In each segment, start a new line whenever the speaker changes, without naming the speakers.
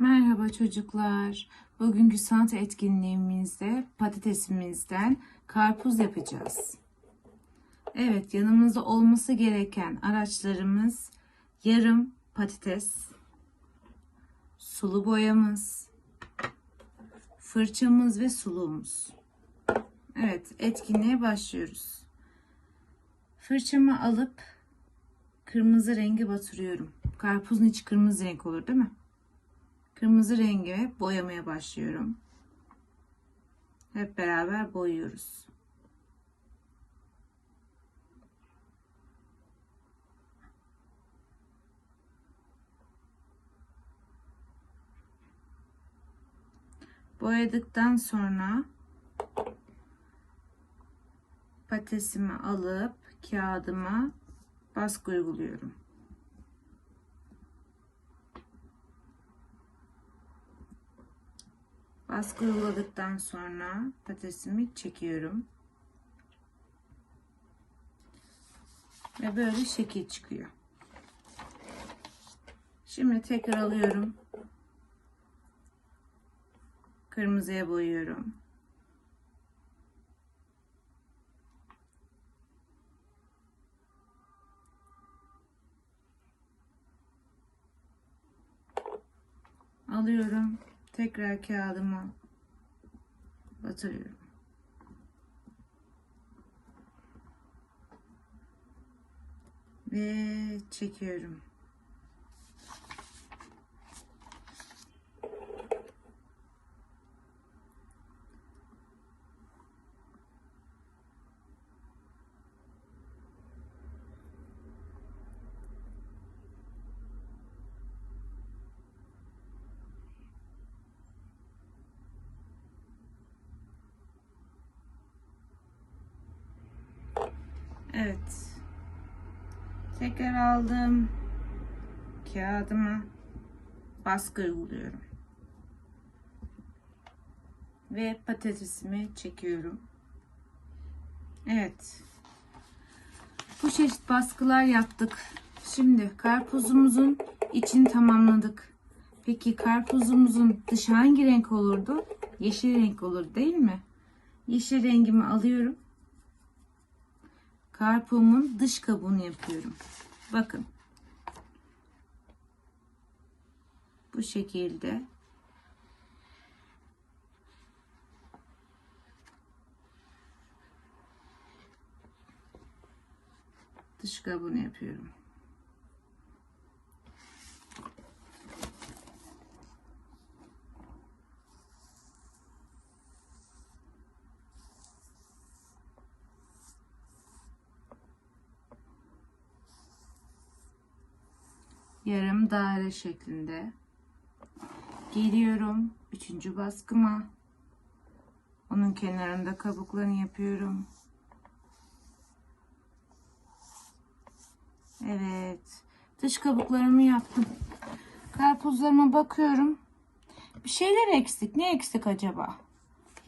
Merhaba çocuklar. Bugünkü sanat etkinliğimizde patatesimizden karpuz yapacağız. Evet, yanımızda olması gereken araçlarımız yarım patates, sulu boyamız, fırçamız ve suluğumuz. Evet, etkinliğe başlıyoruz. Fırçamı alıp kırmızı rengi batırıyorum. Karpuzun içi kırmızı renk olur değil mi? Kırmızı rengi boyamaya başlıyorum. Hep beraber boyuyoruz. Boyadıktan sonra patatesimi alıp kağıdıma baskı uyguluyorum. Baskı uyguladıktan sonra patatesimi çekiyorum. Ve böyle şekil çıkıyor. Şimdi tekrar alıyorum. Kırmızıya boyuyorum. Alıyorum. Tekrar kağıdıma batırıyorum. Ve çekiyorum. Evet. Tekrar aldım. Kağıdıma baskı uyguluyorum. Ve patatesimi çekiyorum. Evet. Bu çeşit baskılar yaptık. Şimdi karpuzumuzun içini tamamladık. Peki karpuzumuzun dışı hangi renk olurdu? Yeşil renk olur değil mi? Yeşil rengimi alıyorum. Karpuğumun dış kabuğunu yapıyorum. Bakın. Bu şekilde. Dış kabuğunu yapıyorum. Yarım daire şeklinde geliyorum üçüncü baskıma. Onun kenarında kabuklarını yapıyorum. Evet dış kabuklarımı yaptım. Karpuzlarıma bakıyorum. Bir şeyler eksik ne eksik acaba?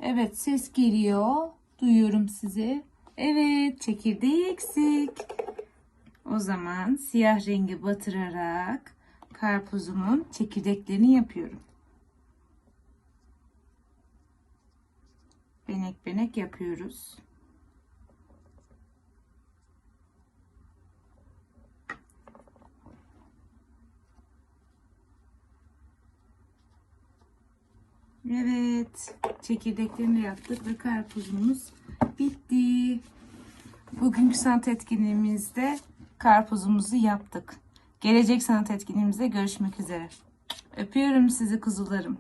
Evet ses geliyor. Duyuyorum sizi. Evet çekirdeği eksik o zaman siyah rengi batırarak karpuzumun çekirdeklerini yapıyorum. Benek benek yapıyoruz. Evet, çekirdeklerini yaptık ve karpuzumuz bitti. Bugünkü sanat etkinliğimizde karpuzumuzu yaptık. Gelecek sanat etkinliğimizde görüşmek üzere. Öpüyorum sizi kuzularım.